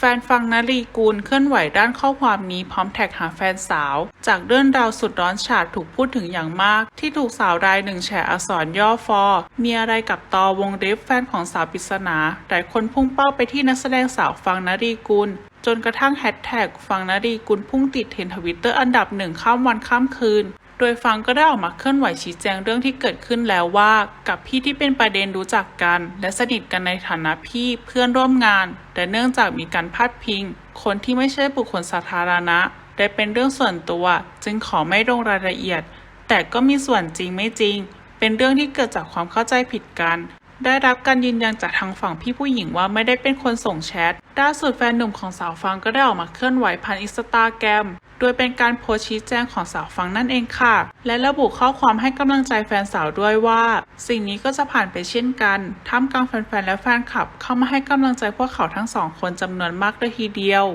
แฟนฟังนรีกูลเคลื่อนไหวด้านข้อความนี้พร้อมแท็กหาแฟนสาว จากเรื่องราวสุดร้อนฉาดถูกพูดถึงอย่างมาก ที่ถูกสาวรายหนึ่งแฉอักษรย่อฟอ มีอะไรกับตอวงเล็บแฟนของสาวปริศนาหลายคนพุ่งเป้าไปที่นักแสดงสาวฟังนรีกุลจนกระทั่งแฮชแท็กฟังนรีกุลพุ่งติดเทรนทวิตเตอร์อันดับหนึ่งข้ามวันข้ามคืน โดยฟังก็ได้ออกมาเคลื่อนไหวชี้แจงเรื่องที่เกิดขึ้นแล้วว่า กับพี่ที่เป็นประเด็นรู้จักกัน และสนิทกันในฐานะพี่เพื่อนร่วมงาน แต่เนื่องจากมีการพาดพิง คนที่ไม่ใช่บุคคลสาธารณะ ได้เป็นเรื่องส่วนตัว จึงขอไม่ลงรายละเอียด แต่ก็มีส่วนจริงไม่จริง เป็นเรื่องที่เกิดจากความเข้าใจผิดกัน ได้รับการยืนยันจากทางฝั่งพี่ผู้หญิงว่าไม่ได้เป็นคนส่งแชทล่าสุดแฟนหนุ่มของสาวฟังก็ได้ออกมาเคลื่อนไหวผ่านอินสตาแกรมโดยเป็นการโพสชี้แจงของสาวฟังนั่นเองค่ะ และระบุข้อความให้กำลังใจแฟนสาวด้วยว่า สิ่งนี้ก็จะผ่านไปเช่นกันท่ามกลางแฟนๆและแฟนคลับ เข้ามาให้กำลังใจพวกเขาทั้งสองคนจำนวนมากเลยทีเดียว